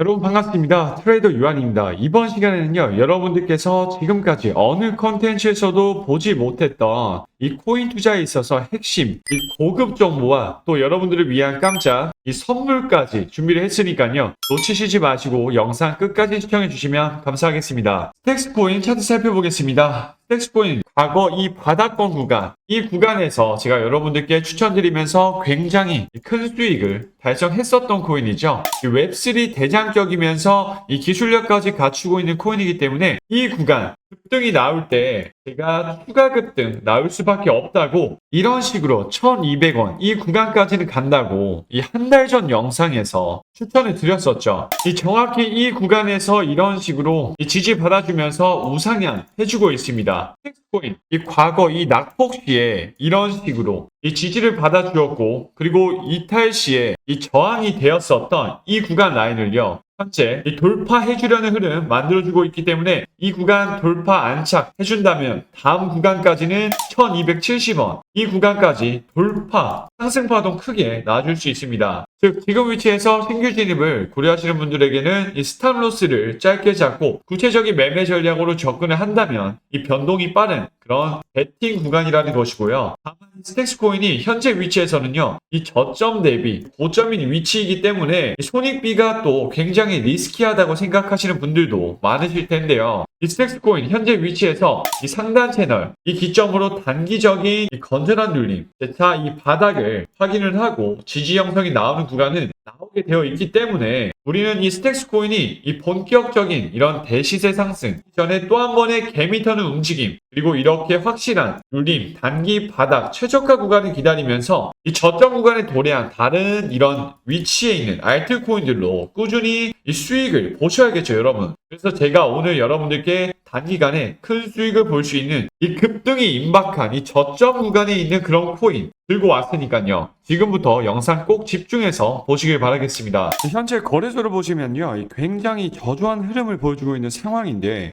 여러분 반갑습니다. 트레이더 유한입니다. 이번 시간에는요, 여러분들께서 지금까지 어느 컨텐츠에서도 보지 못했던 이 코인 투자에 있어서 핵심, 이 고급 정보와 또 여러분들을 위한 깜짝 이 선물까지 준비를 했으니까요. 놓치시지 마시고 영상 끝까지 시청해 주시면 감사하겠습니다. 스택스 코인 차트 살펴보겠습니다. 코인 과거 이 바닥권 구간, 이 구간에서 제가 여러분들께 추천드리면서 굉장히 큰 수익을 달성했었던 코인이죠. 이 웹3 대장격이면서 이 기술력까지 갖추고 있는 코인이기 때문에 이 구간 급등이 나올 때 제가 추가 급등 나올 수밖에 없다고 이런 식으로 1200원 이 구간까지는 간다고 이 한 달 전 영상에서 추천을 드렸었죠. 이 정확히 이 구간에서 이런 식으로 이 지지 받아주면서 우상향 해주고 있습니다. 텍스코인 이 과거 이 낙폭 시에 이런 식으로 이 지지를 받아주었고 그리고 이탈 시에 이 저항이 되었었던 이 구간 라인을요. 현재 이 돌파해주려는 흐름 만들어주고 있기 때문에 이 구간 돌파 안착 해준다면 다음 구간까지는 1270원 이 구간까지 돌파 상승 파동 크게 나와줄 수 있습니다. 즉 지금 위치에서 신규 진입을 고려하시는 분들에게는 이 스탑로스를 짧게 잡고 구체적인 매매 전략으로 접근을 한다면 이 변동이 빠른 그런 베팅 구간이라는 것이고요. 다만 스택스 코인이 현재 위치에서는요. 이 저점 대비 고점인 위치이기 때문에 이 손익비가 또 굉장히 리스키하다고 생각하시는 분들도 많으실 텐데요. 이 스택스 코인 현재 위치에서 이 상단 채널 이 기점으로 단기적인 이 건전한 눌림 재차 이 바닥을 확인을 하고 지지 형성이 나오는 구간은 나오게 되어 있기 때문에 우리는 이 스택스 코인이 이 본격적인 이런 대시세 상승 전에 또 한 번의 개미 터는 움직임 그리고 이렇게 확실한 눌림 단기 바닥 최저가 구간을 기다리면서 이 저점 구간에 도래한 다른 이런 위치에 있는 알트 코인들로 꾸준히 이 수익을 보셔야겠죠 여러분 그래서 제가 오늘 여러분들께 단기간에 큰 수익을 볼 수 있는 이 급등이 임박한 이 저점 구간에 있는 그런 코인 들고 왔으니까요. 지금부터 영상 꼭 집중해서 보시길 바라겠습니다. 현재 거래소를 보시면요. 이 굉장히 저조한 흐름을 보여주고 있는 상황인데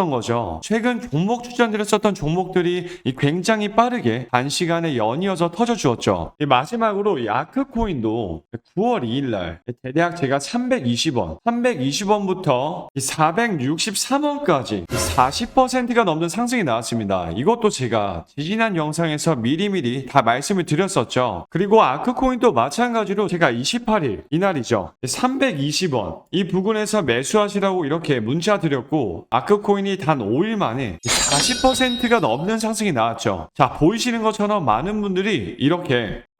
거죠. 최근 종목 추천드렸었던 종목들이 이 굉장히 빠르게 단시간에 연이어서 터져주었죠. 이 마지막으로 이 아크코인도 9월 2일날 대략 제가 320원, 320원부터 463원까지 40%가 넘는 상승이 나왔습니다. 이것도 제가 지지난 영상에서 미리미리 다 말씀을 드렸었죠. 그리고 아크코인도 마찬가지로 제가 28일 이날이죠. 320원 이 부근에서 매수하시라고 이렇게 문자 드렸고 아크코인 이 단 5일 만에 40%가 넘는 상승이 나왔죠. 자 보이시는 것처럼 많은 분들이 이렇게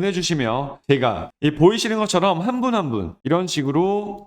보내주시면 제가 이 보이시는 것처럼 한 분 한분 이런 식으로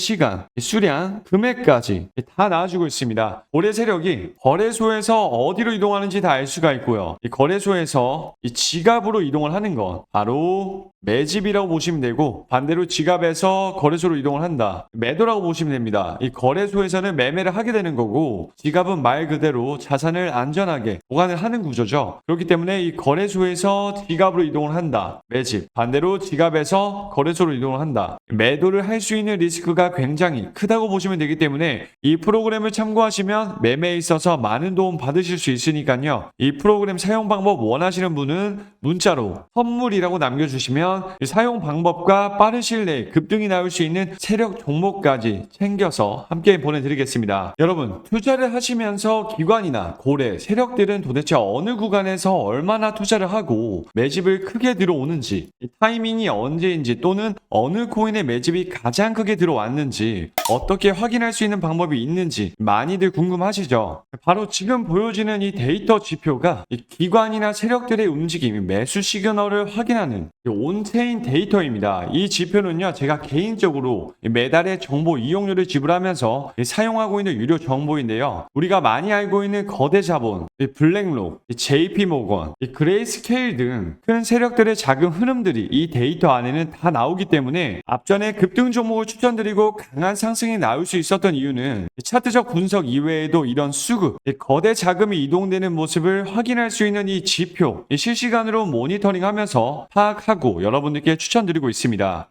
시간, 이 수량, 금액까지 다 나와주고 있습니다. 고래 세력이 거래소에서 어디로 이동하는지 다 알 수가 있고요. 이 거래소에서 이 지갑으로 이동을 하는 건 바로 매집이라고 보시면 되고 반대로 지갑에서 거래소로 이동을 한다. 매도라고 보시면 됩니다. 이 거래소에서는 매매를 하게 되는 거고 지갑은 말 그대로 자산을 안전하게 보관을 하는 구조죠. 그렇기 때문에 이 거래소에서 지갑으로 이동을 한다. 매집. 반대로 지갑에서 거래소로 이동을 한다. 매도를 할 수 있는 리스크가 굉장히 크다고 보시면 되기 때문에 이 프로그램을 참고하시면 매매에 있어서 많은 도움 받으실 수 있으니까요. 이 프로그램 사용 방법 원하시는 분은 문자로 선물이라고 남겨주시면 이 사용 방법과 빠른 시일 내에 급등이 나올 수 있는 세력 종목까지 챙겨서 함께 보내드리겠습니다. 여러분 투자를 하시면서 기관이나 고래, 세력들은 도대체 어느 구간에서 얼마나 투자를 하고 매집을 크게 들어오는지 이 타이밍이 언제인지 또는 어느 코인의 매집이 가장 크게 들어왔는지 어떻게 확인할 수 있는 방법이 있는지 많이들 궁금하시죠? 바로 지금 보여지는 이 데이터 지표가 이 기관이나 세력들의 움직임, 매수 시그널을 확인하는 이 온체인 데이터입니다. 이 지표는요, 제가 개인적으로 이 매달의 정보 이용료를 지불하면서 이 사용하고 있는 유료 정보인데요. 우리가 많이 알고 있는 거대 자본, 이 블랙록, 이 JP 모건, 이 그레이스케일 등 큰 세력들의 자금 흐름들이 이 데이터 안에는 다 나오기 때문에 앞전에 급등 종목을 추천드리고 강한 상승이 나올 수 있었던 이유는 이 차트적 분석 이외에도 이런 수급, 이 거대 자금이 이동되는 모습을 확인할 수 있는 이 지표, 이 실시간으로 모니터링하면서 파악하고 여러분들께 추천드리고 있습니다.